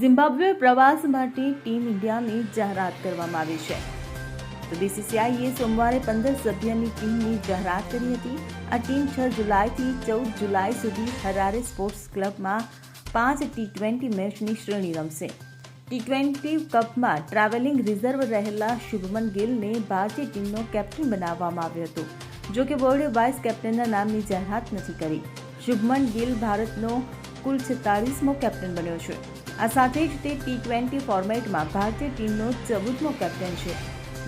Zimbabwe પ્રવાસ માટે team ઇન્ડિયાની જાહેરાત કરવામાં આવી છે. તો બીસીસીઆઈએ સોમવારે પંદર સભ્યની ટીમની જાહેરાત કરી હતી. આ ટીમ છ જુલાઈથી ચૌદ જુલાઈ સુધી હરારે સ્પોર્ટ્સ ક્લબમાં પાંચ ટી ટ્વેન્ટી મેચની શ્રેણી રમશે. ટી ટ્વેન્ટી કપમાં ટ્રાવેલિંગ રિઝર્વ રહેલા શુભમન ગિલને ભારતીય ટીમનો કેપ્ટન બનાવવામાં આવ્યો હતો. જો કે બોર્ડે વાઇસ કેપ્ટનના નામની જાહેરાત નથી કરી. શુભમન ગિલ ભારતનો કુલ છેતાળીસમો કેપ્ટન બન્યો છે. આ સાથે જ તે ટી ટ્વેન્ટી ફોર્મેટમાં ભારતીય ટીમનો ચૌદમો કેપ્ટન છે.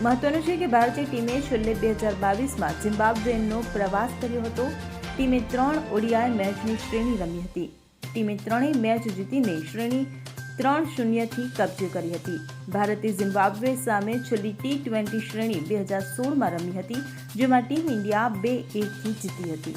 મહત્વનું છે કે ભારતીય ટીમે છેલ્લે બે હજાર બાવીસમાં ઝિમ્બાબ્વેનો પ્રવાસ કર્યો હતો. ટીમે ત્રણ ઓડીઆઈ મેચની શ્રેણી રમી હતી. ટીમે ત્રણેય મેચ જીતીને શ્રેણી ત્રણ શૂન્યથી કબજે કરી હતી. ભારતે ઝિમ્બાબ્વે સામે છેલ્લી ટી ટ્વેન્ટી શ્રેણી બે હજાર સોળમાં રમી હતી, જેમાં ટીમ ઇન્ડિયા બે એકથી જીતી હતી.